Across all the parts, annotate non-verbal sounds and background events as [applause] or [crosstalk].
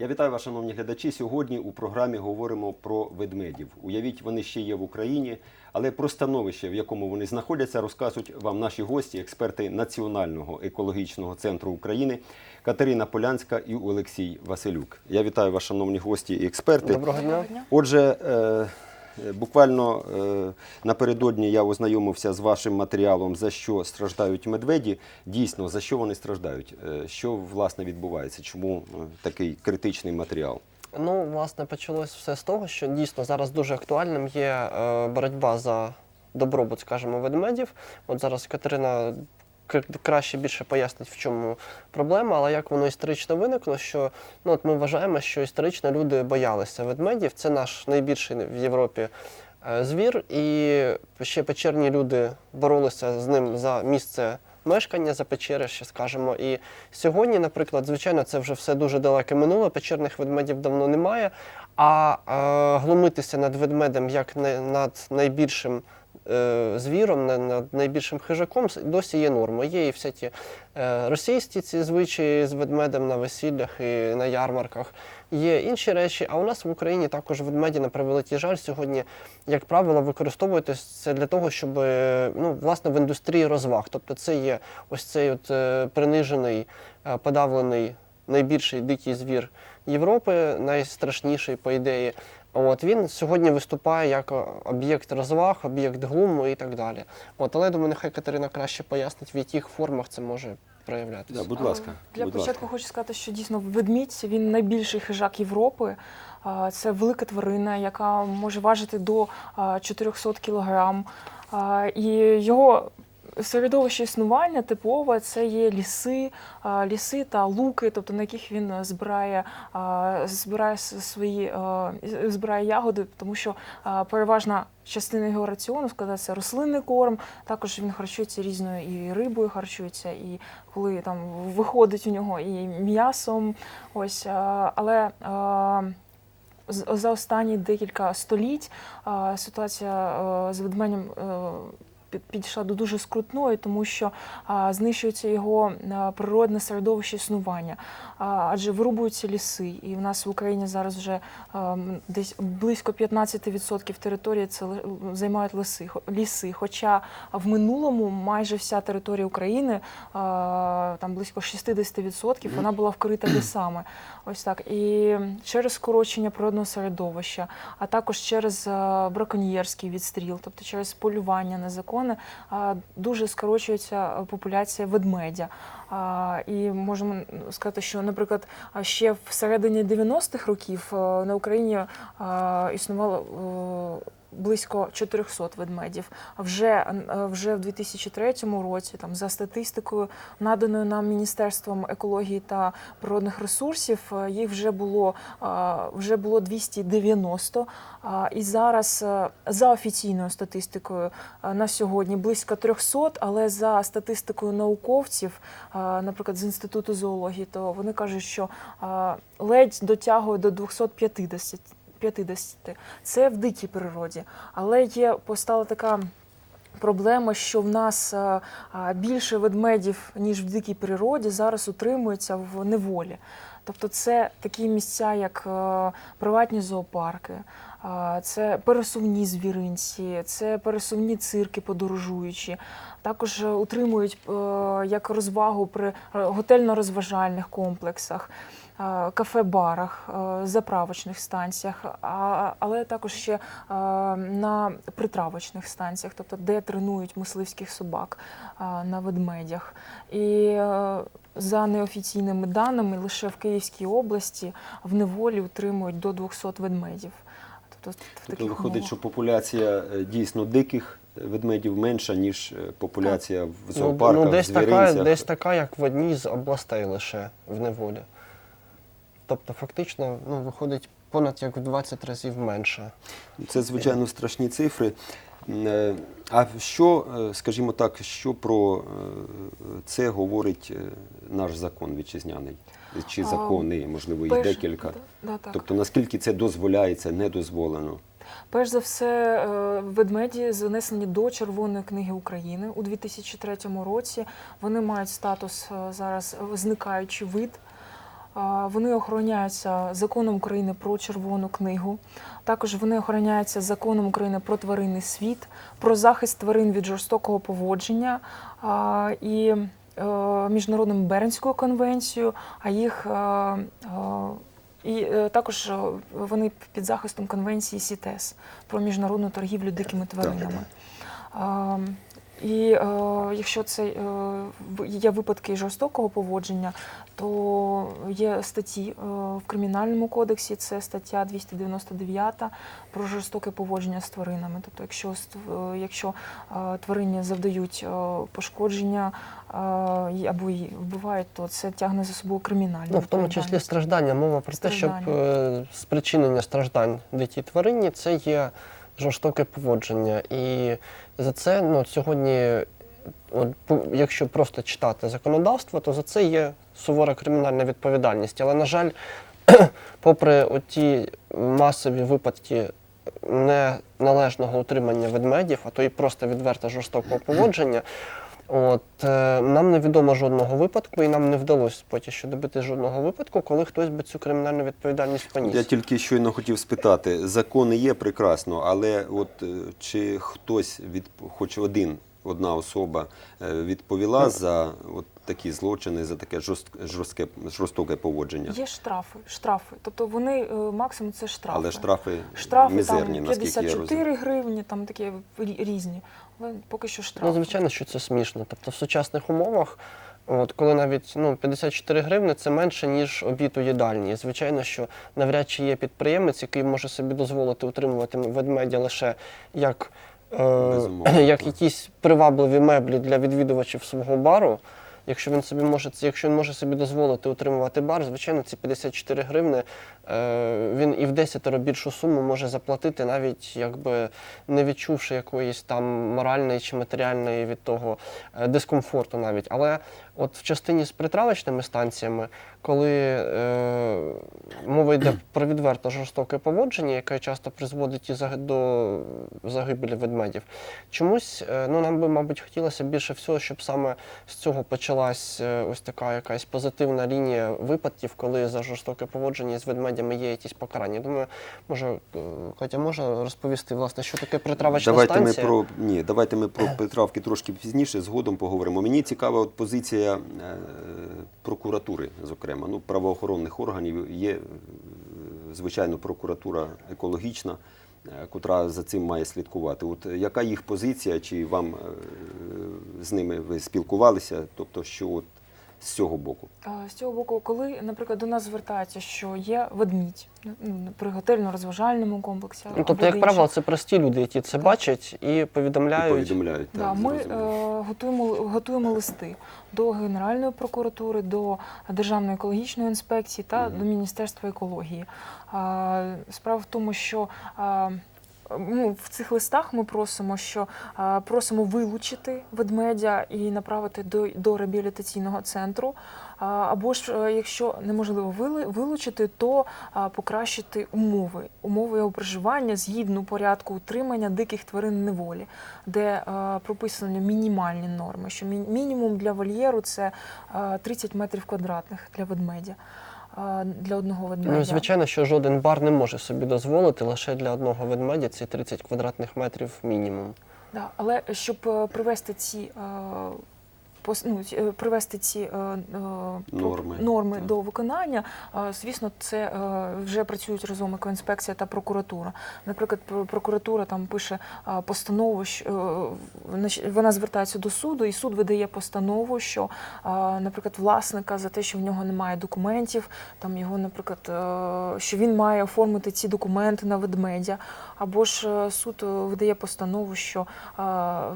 Я вітаю вас, шановні глядачі. Сьогодні у програмі говоримо про ведмедів. Уявіть, вони ще є в Україні, але про становище, в якому вони знаходяться, розкажуть вам наші гості, експерти Національного екологічного центру України Катерина Полянська і Олексій Василюк. Я вітаю вас, шановні гості і експерти. Доброго дня. Отже, е, буквально е, напередодні я ознайомився з вашим матеріалом, за що страждають медведі. Дійсно, за що вони страждають? Е, Що власне відбувається? Чому е, такий критичний матеріал? Ну, власне, почалось все з того, що дійсно зараз дуже актуальним є е, боротьба за добробут, скажімо, ведмедів. От зараз Катерина краще більше пояснить, в чому проблема, але як воно історично виникло, що ну, от ми вважаємо, що історично люди боялися ведмедів. Це наш найбільший в Європі е, звір, і ще печерні люди боролися з ним за місце. Мешкання за печери, ще скажемо. І сьогодні, наприклад, звичайно, це вже все дуже далеке минуле. Печерних ведмедів давно немає. А е, глумитися над ведмедем як не- над найбільшим звіром, на- над найбільшим хижаком досі є нормою. Є і всякі е, російські ці звичаї з ведмедем на весіллях і на ярмарках. Є інші речі, а у нас в Україні також ведмеді на превеликий жаль сьогодні, як правило, використовуються для того, щоб е, ну, власне в індустрії розваг. Тобто це є ось цей от е, принижений, е, подавлений найбільший дикий звір Європи, найстрашніший по ідеї. От він сьогодні виступає як е, об'єкт розваг, об'єкт глуму і так далі. От, але я думаю, нехай Катерина краще пояснить, в яких формах це може проявлятися. Да, будь ласка, Для будь початку ласка. хочу сказати, що дійсно ведмідь він найбільший хижак Європи. Це велика тварина, яка може важити до а, 400 кілограм. І його середовище існування типове це є ліси, ліси та луки, тобто на яких він збирає, збирає свої збирає ягоди, тому що переважна частина його раціону складається рослинний корм. Також він харчується різною і рибою, харчується, і коли там виходить у нього і м'ясом. Ось, але за останні декілька століть ситуація з е, під- підійшла до дуже скрутної, тому що а, знищується його природне середовище існування, а, адже вирубуються ліси. І в нас в Україні зараз вже а, десь близько 15% території це займають ліси, ліси. Хоча в минулому майже вся територія України, а, там близько 60%, вона була вкрита лісами. Ось так. І через скорочення природного середовища, а також через браконьєрський відстріл, тобто через полювання незаконне, е, дуже скорочується е, популяція ведмедя. І можемо сказати, що, наприклад, ще в середині 90-х років е, на Україні е, існувало близько 400 ведмедів. Вже, е, вже в 2003 році, там, за статистикою, наданою нам Міністерством екології та природних ресурсів, е, їх вже було, е, вже було 290. А, І зараз за офіційною статистикою на сьогодні близько 300, але за статистикою науковців, наприклад, з інституту зоології, то вони кажуть, що ледь дотягує до 250. 50. Це в дикій природі. Але є постала така проблема, що в нас е, більше ведмедів, ніж в дикій природі, зараз утримуються в неволі. Тобто це такі місця, як е, приватні зоопарки, це пересувні звіринці, це пересувні цирки подорожуючі. Також е, утримують е, як розвагу при е, готельно-розважальних комплексах. Е, Кафе-барах, е, заправочних станціях, а- але також ще е, на притравочних станціях, тобто де тренують мисливських собак на ведмедях. І за неофіційними даними, лише в Київській області в неволі утримують до 200 ведмедів. Тобто, в Тобто виходить, умовах. що популяція дійсно диких ведмедів менша, ніж популяція в Ну, зоопарках, ну, десь, така, звіринцях. десь така, як в одній з областей лише в неволі. Тобто, фактично, ну, виходить понад як в 20 разів менше. Це звичайно страшні цифри. Е, А що, е, скажімо так, що про е, це говорить наш закон вітчизняний? Чи закони, можливо, їх декілька? Да, да, так. Тобто наскільки це дозволяється, не дозволено? Перш за все, ведмеді занесені до Червоної книги України у 2003 році. Вони мають статус зараз зникаючий вид. Вони охороняються законом України про червону книгу. Також вони охороняються законом України про тваринний світ, про захист тварин від жорстокого поводження і е, міжнародною Бернською конвенцією, а їх е, е, і також вони під захистом конвенції СІТЕС про міжнародну торгівлю дикими тваринами. І е, якщо це е, є випадки жорстокого поводження, то є статті е, в кримінальному кодексі, це стаття 299 про жорстоке поводження з тваринами. Тобто, якщо, е, якщо е, тварині завдають е, пошкодження е, або її вбивають, то це тягне за собою кримінальну Ну, в тому числі страждання. Мова про те, щоб е, спричинення страждань дитій тварині це є жорстоке поводження. І за це ну, сьогодні, от, якщо просто читати законодавство, то за це є сувора кримінальна відповідальність. Але, на жаль, [clears throat] попри оті масові випадки неналежного утримання ведмедів, а то і просто відверте жорстокого поводження. От е, нам невідомо жодного випадку, і нам не вдалося поки що добити жодного випадку, коли хтось би цю кримінальну відповідальність поніс. Я тільки щойно хотів спитати, закони є прекрасно, але от е, чи хтось від хоч один, одна особа е, відповіла Ну. за от такі злочини, за таке жорстке, жорстке жорстоке поводження? Є штрафи, штрафи. Тобто вони е, максимум це штрафи. Але штрафи, штрафи мізерні, там наскільки я розумію. 54 гривні, там такі рі- різні. Але поки що штрафи. Ну, звичайно, що це смішно. Тобто в сучасних умовах, от коли навіть ну, 54 гривни це менше, ніж обід у їдальні. І, звичайно, що навряд чи є підприємець, який може собі дозволити утримувати ведмедя лише як, Безумовно, [clears throat] як якісь привабливі меблі для відвідувачів свого бару. Якщо він собі може якщо він може собі дозволити утримувати бар, звичайно, ці 54 гривни е, він і в 10 більшу суму може заплатити, навіть якби не відчувши якоїсь там моральної чи матеріальної від того е, дискомфорту навіть. Але от в частині з притравочними станціями, коли е, мова йде про відверто жорстоке поводження, яке часто призводить і до загибелі ведмедів, чомусь е, ну, нам би, мабуть, хотілося більше всього, щоб саме з цього почалась е, ось така якась позитивна лінія випадків, коли за жорстоке поводження з ведмедями є якісь покарання. Думаю, може, е, Катя може розповісти, власне, що таке притравочна Давайте ми про ні, давайте ми про Петравки трошки пізніше згодом поговоримо. Мені цікава от позиція е, прокуратури, зокрема, ну правоохоронних органів. Є звичайно прокуратура екологічна, котра за цим має слідкувати. От е, яка їх позиція? Чи вам е, з ними ви спілкувалися? Тобто, що от з цього боку? З цього боку, коли, наприклад, до нас звертається, що є ведмідь ну, при готельно-розважальному комплексі. Ну, тобто, як правило, це прості люди, які це бачать і І повідомляють. повідомляють. Да, ми е, готуємо, готуємо листи до Генеральної прокуратури, до Державної екологічної інспекції та Мгм. до Міністерства екології. А, справа в тому, що а, ну, в цих листах ми просимо, що просимо вилучити ведмедя і направити до, до реабілітаційного центру. Або ж, е, якщо неможливо вилучити, то покращити умови, умови його проживання згідно порядку утримання диких тварин неволі, де прописані мінімальні норми. Що мі- мінімум для вольєру це е, 30 метрів квадратних для ведмедя. Для одного ведмедя. Ну, звичайно, що жоден бар не може собі дозволити лише для одного ведмедя ці 30 квадратних метрів мінімум. Да, але щоб е, привести ці е, ну, е, привести ці е, е, Норми. норми Так. до виконання, звісно, це вже працюють разом екоінспекція та прокуратура. Наприклад, прокуратура там пише постанову, що вона звертається до суду, і суд видає постанову, що, наприклад, власника за те, що в нього немає документів, там його, наприклад, що він має оформити ці документи на ведмедя, або ж суд видає постанову, що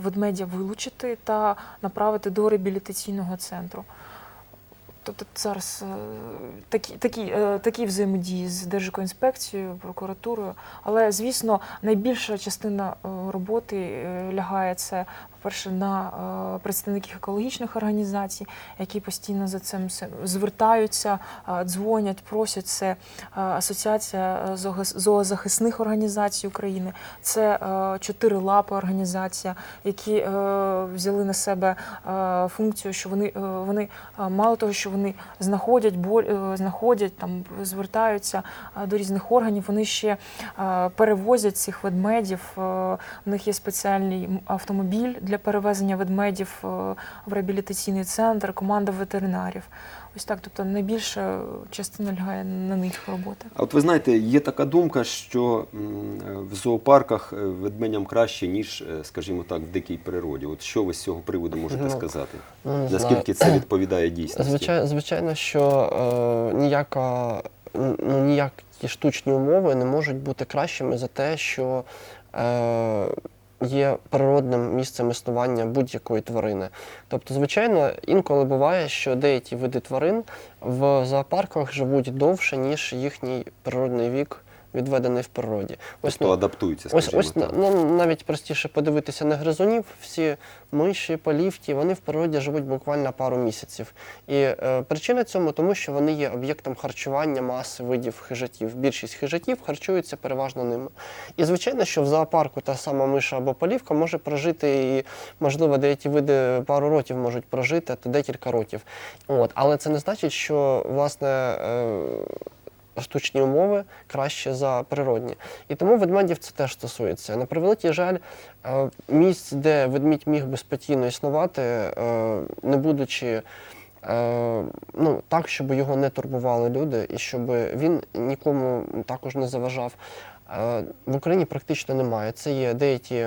ведмедя вилучити та направити до реабілітаційного центру. Тобто зараз е, такі, такі, е, такі взаємодії з Держекоінспекцією, прокуратурою. Але, звісно, найбільша частина е, роботи лягається. По-перше, на е, представників екологічних організацій, які постійно за цим звертаються, е, дзвонять, просять. Це е, Асоціація зоозахисних організацій України, це чотири лапи організація, які взяли на себе функцію, що вони, вони мало того, що вони знаходять боль, знаходять там, звертаються до різних органів. Вони ще перевозять цих ведмедів. У них є спеціальний автомобіль для перевезення ведмедів е, в реабілітаційний центр, команда ветеринарів. Ось так, тобто найбільша частина лягає на них роботи. А от ви знаєте, є така думка, що е, в зоопарках е, ведмедям краще, ніж, скажімо так, в дикій природі. От що ви з цього приводу можете Ну, сказати? Ну. Наскільки це відповідає дійсності? Звичайно, звичайно, що е, ніяка, ну, ніякі штучні умови не можуть бути кращими за те, що е, є природним місцем існування будь-якої тварини. Тобто, звичайно, інколи буває, що деякі види тварин в зоопарках живуть довше, ніж їхній природний вік. Відведений в природі. Ось Тобто адаптуються, Ось, скажімо ось так. ну, навіть простіше подивитися на гризунів. Всі миші, полівки, вони в природі живуть буквально пару місяців. І е, причина цьому тому, що вони є об'єктом харчування маси видів хижаків. Більшість хижаків харчуються переважно ними. І звичайно, що в зоопарку та сама миша або полівка може прожити і, можливо, деякі види пару років можуть прожити, а то декілька років. От, але це не значить, що власне. Е, штучні умови краще за природні. І тому ведмедів це теж стосується. На превеликий жаль, е, місць, де ведмідь міг би спокійно існувати, е, не будучи е, ну, так, щоб його не турбували люди, і щоб він нікому також не заважав. В Україні практично немає. Це є деякі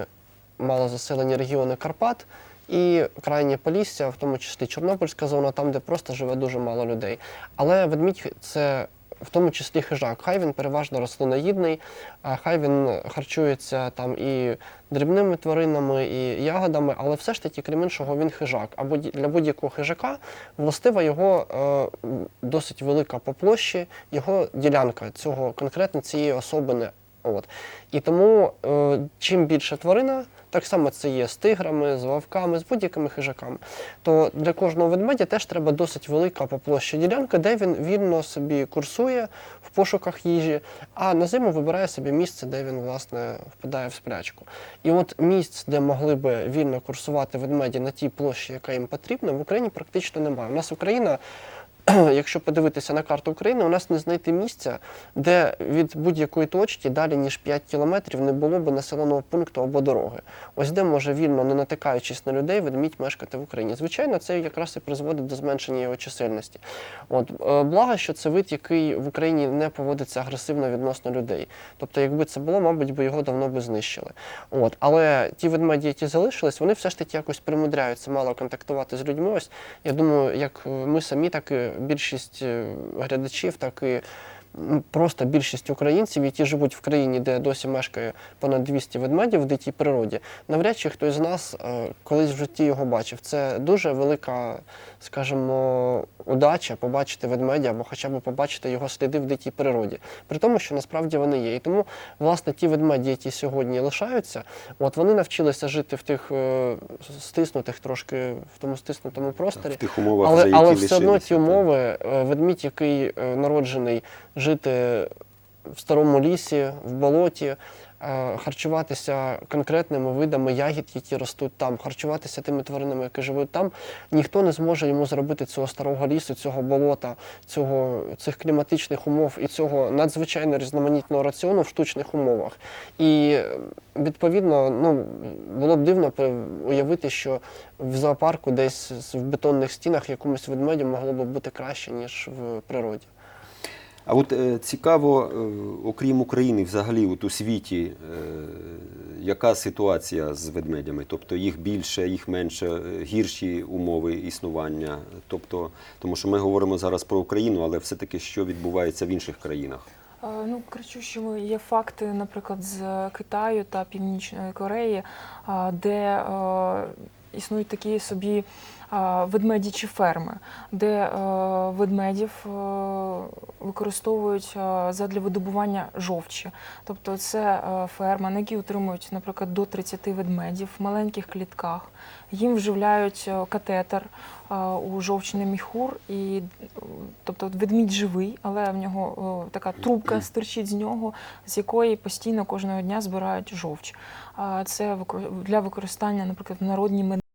малозаселені регіони Карпат. І крайнє Полісся, в тому числі Чорнобильська зона, там, де просто живе дуже мало людей. Але ведмідь це в тому числі хижак. Хай він переважно рослиноїдний, а хай він харчується там і дрібними тваринами, і ягодами, але все ж таки, крім іншого, він хижак. А для будь-якого хижака властива його е, досить велика по площі, його ділянка цього конкретно цієї особини. От. І тому е, чим більше тварина, так само це є з тиграми, з вовками, з будь-якими хижаками, то для кожного ведмедя теж треба досить велика по площі ділянка, де він вільно собі курсує в пошуках їжі, а на зиму вибирає собі місце, де він власне впадає в сплячку. І от місць, де могли би вільно курсувати ведмеді на тій площі, яка їм потрібна, в Україні практично немає. У нас Україна. [clears throat] Якщо подивитися на карту України, у нас не знайти місця, де від будь-якої точки далі ніж 5 кілометрів не було б населеного пункту або дороги. Ось де може вільно, не натикаючись на людей, ведмідь мешкати в Україні. Звичайно, це якраз і призводить до зменшення його чисельності. От е, благо, що це вид, який в Україні не поводиться агресивно відносно людей. Тобто, якби це було, мабуть, би його давно би знищили. От, але ті ведмеді, які залишились, вони все ж таки якось примудряються мало контактувати з людьми. Ось я думаю, як ми самі, так і більшість е, глядачів, так і просто більшість українців, які живуть в країні, де досі мешкає понад 200 ведмедів в дикій природі, навряд чи хтось з нас е, колись в житті його бачив. Це дуже велика, скажімо, удача побачити ведмедя або хоча б побачити його сліди в дикій природі. При тому, що насправді вони є. І тому, власне, ті ведмеді, які сьогодні лишаються, от вони навчилися жити в тих е, стиснутих трошки в тому стиснутому просторі. В тих умовах, Але, але все одно ті умови, е, ведмідь, який е, народжений жити в старому лісі, в болоті, е, харчуватися конкретними видами ягід, які ростуть там, харчуватися тими тваринами, які живуть там, ніхто не зможе йому зробити цього старого лісу, цього болота, цього, цих кліматичних умов і цього надзвичайно різноманітного раціону в штучних умовах. І відповідно, ну було б дивно уявити, що в зоопарку десь в бетонних стінах якомусь ведмедю могло б бути краще, ніж в природі. А от е, цікаво, е, окрім України, взагалі, от у світі, е, яка ситуація з ведмедями? Тобто їх більше, їх менше, гірші умови існування. Тобто, тому що ми говоримо зараз про Україну, але все-таки що відбувається в інших країнах? Ну, кричущими є факти, наприклад, з Китаю та Північної Кореї, де існують такі собі ведмедячі ферми, де е, ведмедів е, використовують е, задля видобування жовчі. Тобто це ферма, на якій утримують, наприклад, до 30 ведмедів в маленьких клітках. Їм вживляють катетер у жовчний міхур, і тобто ведмідь живий, але в нього така трубка стирчить з нього, з якої постійно кожного дня збирають жовч. Це для використання, наприклад, в народній медицині.